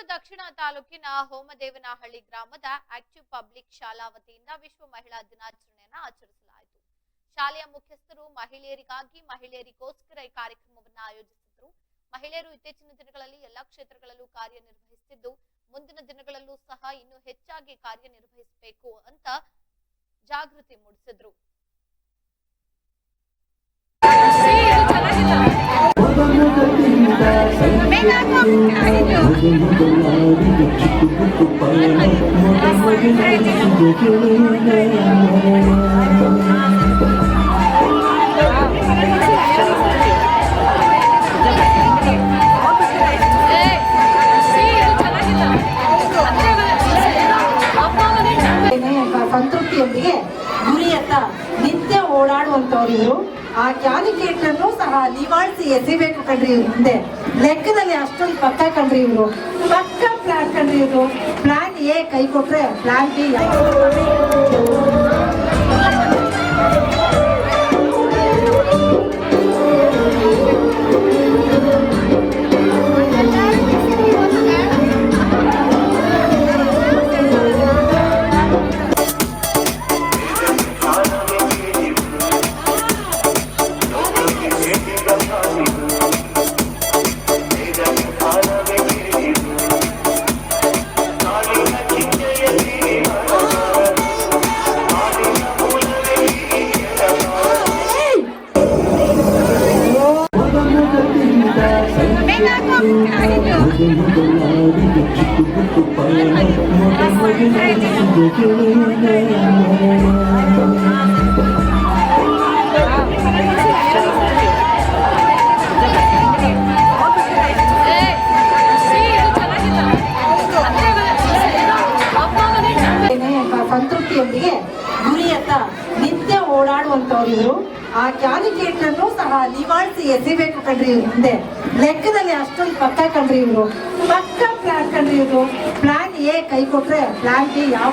ತುಮಕೂರು ದಕ್ಷಿಣ ತಾಲೂಕಿನ ಹೋಮದೇವನಹಳ್ಳಿ ಗ್ರಾಮದ active public ಶಾಲಾ ವತಿಯಿಂದ ವಿಶ್ವ ಮಹಿಳಾ ದಿನಾಚರಣೆಯನ್ನು ಆಚರಿಸಲಾಯಿತು. ಶಾಲೆಯ ಮುಖ್ಯಸ್ಥರು, ಮಹಿಳೆಯರಿಗಾಗಿ ಮಹಿಳೆಯರಿಗೋಸ್ಕರ ಈ ಕಾರ್ಯಕ್ರಮವನ್ನು ಆಯೋಜಿಸಿದ್ರು. ಮಹಿಳೆಯರು ಇತ್ತೀಚಿನ ದಿನಗಳಲ್ಲಿ ಎಲ್ಲಾ ಕ್ಷೇತ್ರಗಳಲ್ಲೂ ಕಾರ್ಯನಿರ್ವಹಿಸುತ್ತಿದ್ದು ಮುಂದಿನ ದಿನಗಳಲ್ಲೂ ಸಹ ಇನ್ನೂ ಹೆಚ್ಚಾಗಿ ಕಾರ್ಯನಿರ್ವಹಿಸಬೇಕು ಅಂತ ಜಾಗೃತಿ ಮೂಡಿಸಿದ್ರು. Thank you. ಓಡಾಡುವಂತವ್ರು ಇವರು. ಆ ಕ್ಯಾಲಿಕೇಟ್ ಅನ್ನು ಸಹ ನಿವಾಳಿಸಿ ಎಸಿಬೇಕು ಕಣ್ರಿ ಇವ್ರು ಮುಂದೆ. ಲೆಕ್ಕದಲ್ಲಿ ಅಷ್ಟೊಂದು ಪಕ್ಕ ಕಣ್ರಿ ಇವರು. ಪಕ್ಕ ಪ್ಲಾನ್ ಕಣ್ರಿ ಇವರು. ಪ್ಲಾನ್ ಎ ಕೈ ಕೊಟ್ರೆ ಪ್ಲಾನ್ ಬಿ ಸಂತೃಪ್ತಿಯೊಂದಿಗೆ ಗುರಿಯತ್ತ ನಿತ್ಯ ಓಡಾಡುವಂತವ್ರು ಆ ಕ್ಯಾಲಿಕೇಟ್ ಅನ್ನು ಸಹ ನಿವಾಳಿಸಿ ಎಸಿಬೇಕು ಕಣ್ರಿ ಮುಂದೆ. ಲೆಕ್ಕದಲ್ಲಿ ಅಷ್ಟೊಂದು ಪಕ್ಕ ಕಂಡ್ರಿ ಇವರು. ಪಕ್ಕ ಪ್ಲಾನ್ ಕಂಡ್ರಿ ಇವರು. ಪ್ಲಾನ್ ಎ ಕೈ ಕೊಟ್ರೆ ಪ್ಲಾನ್ ಬಿ ಯಾವ